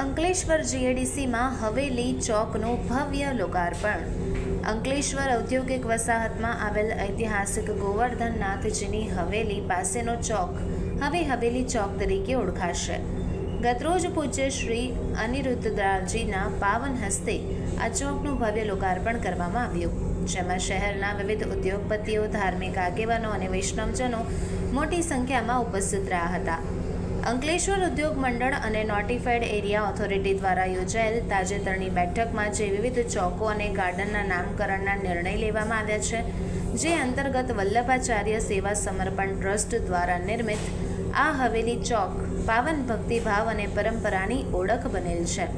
અંકલેશ્વર જીએડીસીમાં હવેલી ચોકનું ભવ્ય લોકાર્પણ. અંકલેશ્વર ઔદ્યોગિક વસાહતમાં આવેલ ઐતિહાસિક ગોવર્ધનનાથજીની હવેલી પાસેનો ચોક હવે હવેલી ચોક તરીકે ઓળખાશે. ગતરોજ પૂજ્ય શ્રી અનિરુદ્ધદાસજીના પાવન હસ્તે આ ચોકનું ભવ્ય લોકાર્પણ કરવામાં આવ્યું. જેમાં શહેરના વિવિધ ઉદ્યોગપતિઓ, ધાર્મિક આગેવાનો અને વૈષ્ણવજનો મોટી સંખ્યામાં ઉપસ્થિત રહ્યા હતા. અંકલેશ્વર ઉદ્યોગ મંડળ અને નોટિફાઈડ એરિયા ઓથોરિટી દ્વારા યોજાયેલ તાજેતરની બેઠકમાં જે વિવિધ ચોકો અને ગાર્ડનના નામકરણના નિર્ણય લેવામાં આવ્યા છે, જે અંતર્ગત વલ્લભાચાર્ય સેવા સમર્પણ ટ્રસ્ટ દ્વારા નિર્મિત આ હવેલી ચોક પાવન ભક્તિભાવ અને પરંપરાની ઓળખ બનેલ છે.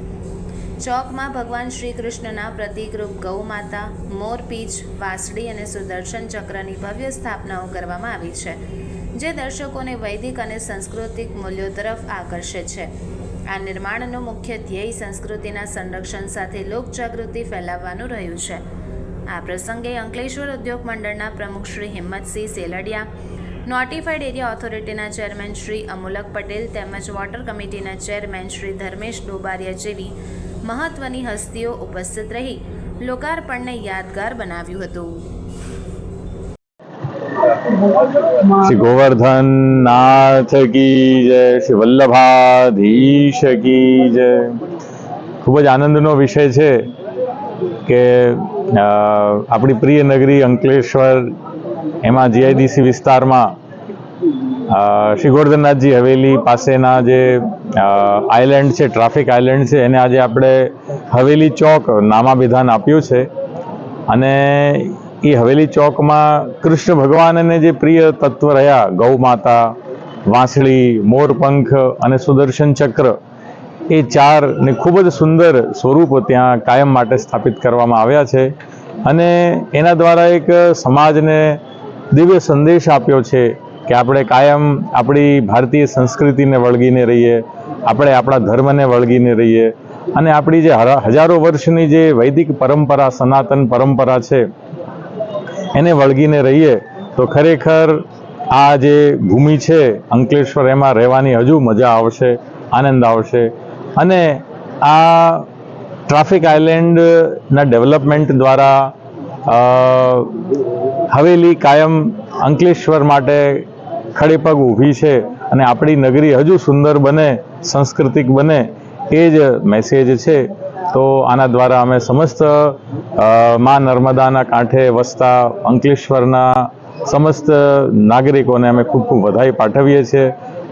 ચોકમાં ભગવાન શ્રી કૃષ્ણના પ્રતિકરૂપ ગૌ માતા મોરપીચ વાસડી અને સુદર્શન ચક્રની ભવ્ય સ્થાપનાઓ કરવામાં આવી છે. જે દર્શકોને વૈદિક અને સાંસ્કૃતિક મૂલ્યો તરફ આકર્ષે છે. આ નિર્માણનો મુખ્ય ધ્યેય સંસ્કૃતિના સંરક્ષણ સાથે લોકજાગૃતિ ફેલાવવાનું રહ્યું છે. આ પ્રસંગે અંકલેશ્વર ઉદ્યોગ મંડળના પ્રમુખ શ્રી હિંમતસિંહ સેલડિયા નોટિફાઈડ એરિયા ઓથોરિટીના ચેરમેન શ્રી અમુલક પટેલ તેમજ વોટર કમિટીના ચેરમેન શ્રી ધર્મેશ ડોબારિયા જેવી મહત્વની હસ્તીઓ ઉપસ્થિત રહી, લોકાર્પણને યાદગાર બનાવ્યું હતું. શ્રી ગોવર્ધન નાથ કી જય, શ્રી વલ્લભાધીશ કી જય. ખૂબ જ આનંદનો વિષય છે કે આપણી પ્રિય નગરી અંકલેશ્વર, એમાં જીઆઈડીસી વિસ્તારમાં શ્રી ગોવર્ધનનાથજી હવેલી પાસેના જે આઇલેન્ડ છે ટ્રાફિક આઇલેન્ડ છે, એને આજે આપણે હવેલી ચોક નામાભિધાન આપ્યું છે. અને એ હવેલી ચોકમાં કૃષ્ણ ભગવાનને જે પ્રિય તત્વ રહ્યા, ગૌ માતા, વાંસળી મોરપંખ અને સુદર્શન ચક્ર, એ ચાર ને ખૂબ જ સુંદર સ્વરૂપ ત્યાં કાયમ માટે સ્થાપિત કરવામાં આવ્યા છે. અને એના દ્વારા એક સમાજને દિવ્ય સંદેશ આપ્યો છે કે આપણે કાયમ આપણી ભારતીય સંસ્કૃતિને વળગીને રહીએ, આપણે આપણા ધર્મને વળગીને રહીએ. અને આપણી જે હજારો વર્ષની જે વૈદિક પરંપરા, સનાતન પરંપરા છે એને વળગીને રહીએ, તો ખરેખર આ જે ભૂમિ છે, અંકલેશ્વર એમાં રહેવાની હજુ મજા આવશે, આનંદ આવશે. અને આ ટ્રાફિક આઇલેન્ડના ડેવલપમેન્ટ દ્વારા હવેલી કાયમ અંકલેશ્વર માટે ખડે પગ ઊભી છે અને આપણી નગરી હજુ સુંદર બને, સાંસ્કૃતિક બને, એ જ મેસેજ છે. તો આના દ્વારા અમે સમસ્ત મા નર્મદાના કાંઠે વસતા અંકલેશ્વરના સમસ્ત નાગરિકોને અમે ખૂબ ખૂબ વધાઈ પાઠવીએ છીએ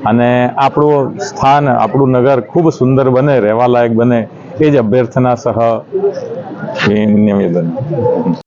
અને આપણું સ્થાન, આપણું નગર ખૂબ સુંદર બને, રહેવાલાયક બને એ જ અભ્યર્થના સહ નિવેદન